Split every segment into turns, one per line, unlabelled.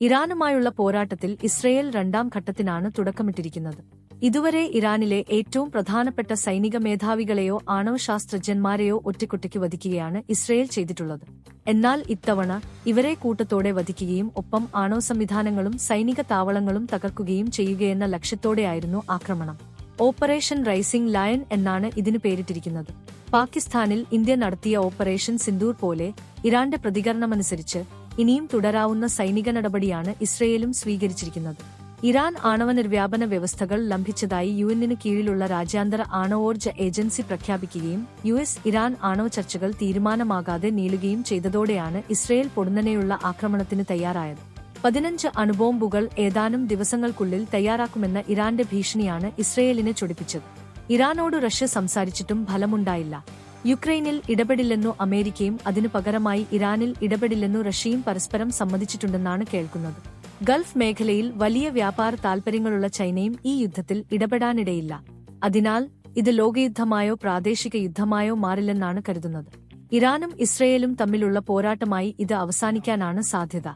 ഇറാനുമായുള്ള പോരാട്ടത്തിൽ ഇസ്രയേൽ രണ്ടാം ഘട്ടത്തിനാണ് തുടക്കമിട്ടിരിക്കുന്നത്. ഇതുവരെ ഇറാനിലെ ഏറ്റവും പ്രധാനപ്പെട്ട സൈനിക മേധാവികളെയോ ആണവശാസ്ത്രജ്ഞന്മാരെയോ ഒറ്റക്കൊറ്റയ്ക്ക് വധിക്കുകയാണ് ഇസ്രയേൽ ചെയ്തിട്ടുള്ളത്. എന്നാൽ ഇത്തവണ ഇവരെ കൂട്ടത്തോടെ വധിക്കുകയും ഒപ്പം ആണവ സംവിധാനങ്ങളും സൈനിക താവളങ്ങളും തകർക്കുകയും ചെയ്യുകയെന്ന ലക്ഷ്യത്തോടെയായിരുന്നു ആക്രമണം. ഓപ്പറേഷൻ റൈസിംഗ് ലയൺ എന്നാണ് ഇതിനു പേരിട്ടിരിക്കുന്നത്. പാകിസ്ഥാനിൽ ഇന്ത്യ നടത്തിയ ഓപ്പറേഷൻ സിന്ദൂർ പോലെ ഇറാന്റെ പ്രതികരണമനുസരിച്ച് ഇനിയും തുടരാവുന്ന സൈനിക നടപടിയാണ് ഇസ്രയേലും സ്വീകരിച്ചിരിക്കുന്നത്. ഇറാൻ ആണവ നിർവ്യാപന വ്യവസ്ഥകൾ ലംഘിച്ചതായി യുഎന്നിന് കീഴിലുള്ള രാജ്യാന്തര ആണവോർജ ഏജൻസി പ്രഖ്യാപിക്കുകയും യു എസ് ഇറാൻ ആണവ ചർച്ചകൾ തീരുമാനമാകാതെ നീളുകയും ചെയ്തതോടെയാണ് ഇസ്രയേൽ പൊടുന്നനെയുള്ള ആക്രമണത്തിന് തയ്യാറായത്. പതിനഞ്ച് അണുബോംബുകൾ ഏതാനും ദിവസങ്ങൾക്കുള്ളിൽ തയ്യാറാക്കുമെന്ന ഇറാന്റെ ഭീഷണിയാണ് ഇസ്രയേലിനെ ചൊടിപ്പിച്ചത്. ഇറാനോട് റഷ്യ സംസാരിച്ചിട്ടും ഫലമുണ്ടായില്ല. യുക്രൈനിൽ ഇടപെടില്ലെന്നു അമേരിക്കയും അതിനു പകരമായി ഇറാനിൽ ഇടപെടില്ലെന്നു റഷ്യയും പരസ്പരം സമ്മതിച്ചിട്ടുണ്ടെന്നാണ് കേൾക്കുന്നത്. ഗൾഫ് മേഖലയിൽ വലിയ വ്യാപാര താൽപര്യങ്ങളുള്ള ചൈനയും ഈ യുദ്ധത്തിൽ ഇടപെടാനിടയില്ല. അതിനാൽ ഇത് ലോകയുദ്ധമായോ പ്രാദേശിക യുദ്ധമായോ മാറില്ലെന്നാണ് കരുതുന്നത്. ഇറാനും ഇസ്രയേലും തമ്മിലുള്ള പോരാട്ടമായി ഇത് അവസാനിക്കാനാണ് സാധ്യത.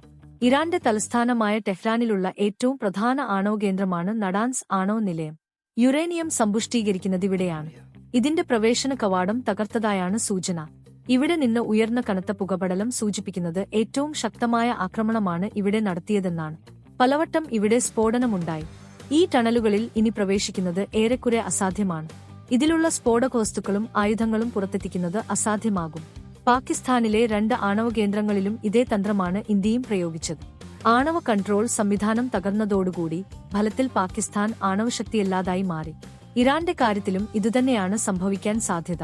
ഇറാന്റെ തലസ്ഥാനമായ ടെഹ്റാനിലുള്ള ഏറ്റവും പ്രധാന ആണവ കേന്ദ്രമാണ് നടാൻസ് ആണവ നിലയം. യുറേനിയം സമ്പുഷ്ടീകരിക്കുന്നതിവിടെയാണ്. ഇതിന്റെ പ്രവേശന കവാടം തകർത്തതായാണ് സൂചന. ഇവിടെ നിന്ന് ഉയർന്ന കനത്ത പുകപടലം സൂചിപ്പിക്കുന്നത് ഏറ്റവും ശക്തമായ ആക്രമണമാണ് ഇവിടെ നടത്തിയതെന്നാണ്. പലവട്ടം ഇവിടെ സ്ഫോടനമുണ്ടായി. ഈ ടണലുകളിൽ ഇനി പ്രവേശിക്കുന്നത് ഏറെക്കുറെ അസാധ്യമാണ്. ഇതിലുള്ള സ്ഫോടക വസ്തുക്കളും ആയുധങ്ങളും പുറത്തെത്തിക്കുന്നത് അസാധ്യമാകും. പാകിസ്ഥാനിലെ രണ്ട് ആണവ കേന്ദ്രങ്ങളിലും ഇതേ തന്ത്രമാണ് ഇന്ത്യയും പ്രയോഗിച്ചത്. ആണവ കൺട്രോൾ സംവിധാനം തകർന്നതോടുകൂടി ഫലത്തിൽ പാകിസ്ഥാൻ ആണവശക്തിയല്ലാതായി മാറി. ഇറാന്റെ കാര്യത്തിലും ഇതുതന്നെയാണ് സംഭവിക്കാൻ സാധ്യത.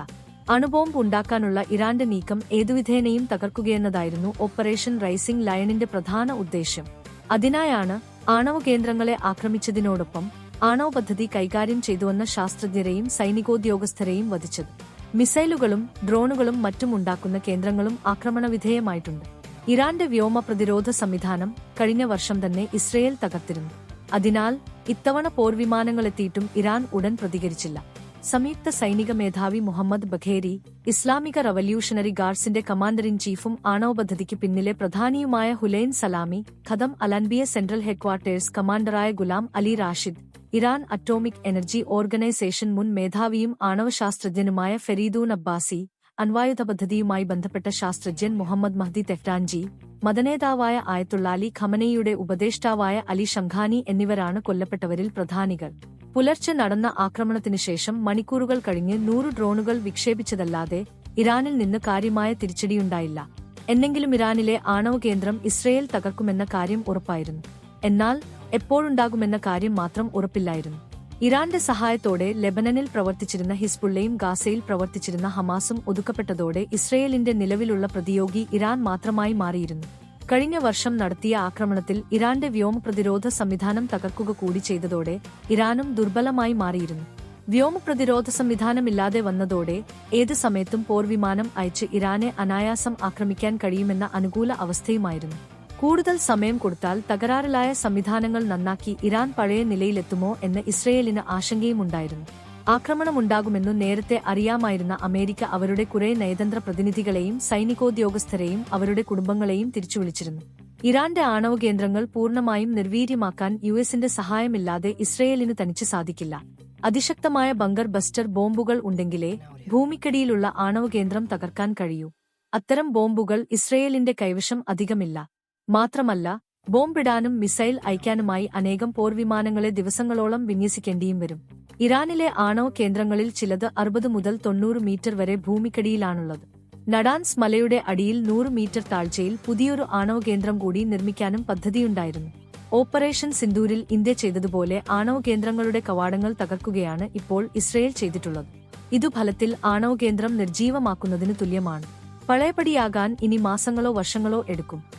അണുബോംബ് ഉണ്ടാക്കാനുള്ള ഇറാന്റെ നീക്കം ഏതുവിധേനയും തകർക്കുകയെന്നതായിരുന്നു ഓപ്പറേഷൻ റൈസിംഗ് ലയണിന്റെ പ്രധാന ഉദ്ദേശ്യം. അതിനായാണ് ആണവ കേന്ദ്രങ്ങളെ ആക്രമിച്ചതിനോടൊപ്പം ആണവ പദ്ധതി കൈകാര്യം ചെയ്തുവന്ന ശാസ്ത്രജ്ഞരെയും സൈനികോദ്യോഗസ്ഥരെയും വധിച്ചത്. മിസൈലുകളും ഡ്രോണുകളും മറ്റും ഉണ്ടാക്കുന്ന കേന്ദ്രങ്ങളും ആക്രമണവിധേയമായിട്ടുണ്ട്. ഇറാന്റെ വ്യോമ പ്രതിരോധ സംവിധാനം കഴിഞ്ഞ വർഷം തന്നെ ഇസ്രയേൽ തകർത്തിരുന്നു. അതിനാൽ ഇത്തവണ പോർവിമാനങ്ങളെത്തിയിട്ടും ഇറാൻ ഉടൻ പ്രതികരിച്ചില്ല. സംയുക്ത സൈനിക മേധാവി മുഹമ്മദ് ബഖേരി ഇസ്ലാമിക റവല്യൂഷണറി ഗാർഡ്സിന്റെ കമാൻഡർ ഇൻ ചീഫും ആണവ പദ്ധതിക്ക് പിന്നിലെ പ്രധാനിയുമായ ഹുലൈൻ സലാമി ഖദം അലൻബിയ central headquarters കമാൻഡറായ Gholam Ali Rashid Iran atomic energy organization മുൻ മേധാവിയും ആണവശാസ്ത്രജ്ഞനുമായ ഫെരീദൂൻ അബ്ബാസി അൺവായുധ പദ്ധതിയുമായി ബന്ധപ്പെട്ട ശാസ്ത്രജ്ഞൻ മുഹമ്മദ് മഹ്ദി തെഹ്റാൻജി മതനേതാവായ ആയത്തുള്ളാലി ഖമനയുടെ ഉപദേഷ്ടാവായ അലി ഷംഖാനി എന്നിവരാണ് കൊല്ലപ്പെട്ടവരിൽ പ്രധാനികൾ. പുലർച്ചെ നടന്ന ആക്രമണത്തിനു ശേഷം മണിക്കൂറുകൾ കഴിഞ്ഞ് നൂറ് ഡ്രോണുകൾ വിക്ഷേപിച്ചതല്ലാതെ ഇറാനിൽ നിന്ന് കാര്യമായ തിരിച്ചടിയുണ്ടായില്ല. എന്നെങ്കിലും ഇറാനിലെ ആണവ കേന്ദ്രം ഇസ്രയേൽ തകർക്കുമെന്ന കാര്യം ഉറപ്പായിരുന്നു. എന്നാൽ എപ്പോഴുണ്ടാകുമെന്ന കാര്യം മാത്രം ഉറപ്പില്ലായിരുന്നു. ഇറാന്റെ സഹായത്തോടെ ലെബനനിൽ പ്രവർത്തിച്ചിരുന്ന ഹിസ്ബുള്ളയും ഗാസയിൽ പ്രവർത്തിച്ചിരുന്ന ഹമാസും ഒതുക്കപ്പെട്ടതോടെ ഇസ്രയേലിന്റെ നിലവിലുള്ള പ്രതിയോഗി ഇറാൻ മാത്രമായി മാറിയിരുന്നു. കഴിഞ്ഞ വർഷം നടത്തിയ ആക്രമണത്തിൽ ഇറാന്റെ വ്യോമ പ്രതിരോധ സംവിധാനം തകർക്കുക കൂടി ചെയ്തതോടെ ഇറാനും ദുർബലമായി മാറിയിരുന്നു. വ്യോമ പ്രതിരോധ സംവിധാനമില്ലാതെ വന്നതോടെ ഏത് സമയത്തും പോർവിമാനം അയച്ച് ഇറാനെ അനായാസം ആക്രമിക്കാൻ കഴിയുമെന്ന അനുകൂല അവസ്ഥയുമായിരുന്നു. കൂടുതൽ സമയം കൊടുത്താൽ തകരാറിലായ സംവിധാനങ്ങൾ നന്നാക്കി ഇറാൻ പഴയ നിലയിലെത്തുമോ എന്ന് ഇസ്രയേലിന് ആശങ്കയുമുണ്ടായിരുന്നു. ആക്രമണമുണ്ടാകുമെന്നു നേരത്തെ അറിയാമായിരുന്ന അമേരിക്ക അവരുടെ കുറെ നയതന്ത്ര പ്രതിനിധികളെയും സൈനികോദ്യോഗസ്ഥരെയും അവരുടെ കുടുംബങ്ങളെയും തിരിച്ചുവിളിച്ചിരുന്നു. ഇറാന്റെ ആണവ കേന്ദ്രങ്ങൾ പൂർണമായും നിർവീര്യമാക്കാൻ യു എസിന്റെ സഹായമില്ലാതെ ഇസ്രയേലിന് തനിച്ച് സാധിക്കില്ല. അതിശക്തമായ ബങ്കർ ബസ്റ്റർ ബോംബുകൾ ഉണ്ടെങ്കിലേ ഭൂമിക്കടിയിലുള്ള ആണവ കേന്ദ്രം തകർക്കാൻ കഴിയൂ. അത്തരം ബോംബുകൾ ഇസ്രയേലിന്റെ കൈവശം അധികമില്ല. മാത്രമല്ല ബോംബിടാനും മിസൈൽ അയക്കാനുമായി അനേകം പോർവിമാനങ്ങളെ ദിവസങ്ങളോളം വിന്യസിക്കേണ്ടിയും വരും. ഇറാനിലെ ആണവ കേന്ദ്രങ്ങളിൽ ചിലത് അറുപത് മുതൽ തൊണ്ണൂറ് മീറ്റർ വരെ ഭൂമിക്കടിയിലാണുള്ളത്. നടാൻസ് മലയുടെ അടിയിൽ നൂറ് മീറ്റർ താഴ്ചയിൽ പുതിയൊരു ആണവ കേന്ദ്രം കൂടി നിർമ്മിക്കാനും പദ്ധതിയുണ്ടായിരുന്നു. ഓപ്പറേഷൻ സിന്ദൂരിൽ ഇന്ത്യ ചെയ്തതുപോലെ ആണവ കേന്ദ്രങ്ങളുടെ കവാടങ്ങൾ തകർക്കുകയാണ് ഇപ്പോൾ ഇസ്രയേൽ ചെയ്തിട്ടുള്ളത്. ഇതു ഫലത്തിൽ ആണവ കേന്ദ്രം നിർജീവമാക്കുന്നതിന് തുല്യമാണ്. പഴയപടിയാകാൻ ഇനി മാസങ്ങളോ വർഷങ്ങളോ എടുക്കും.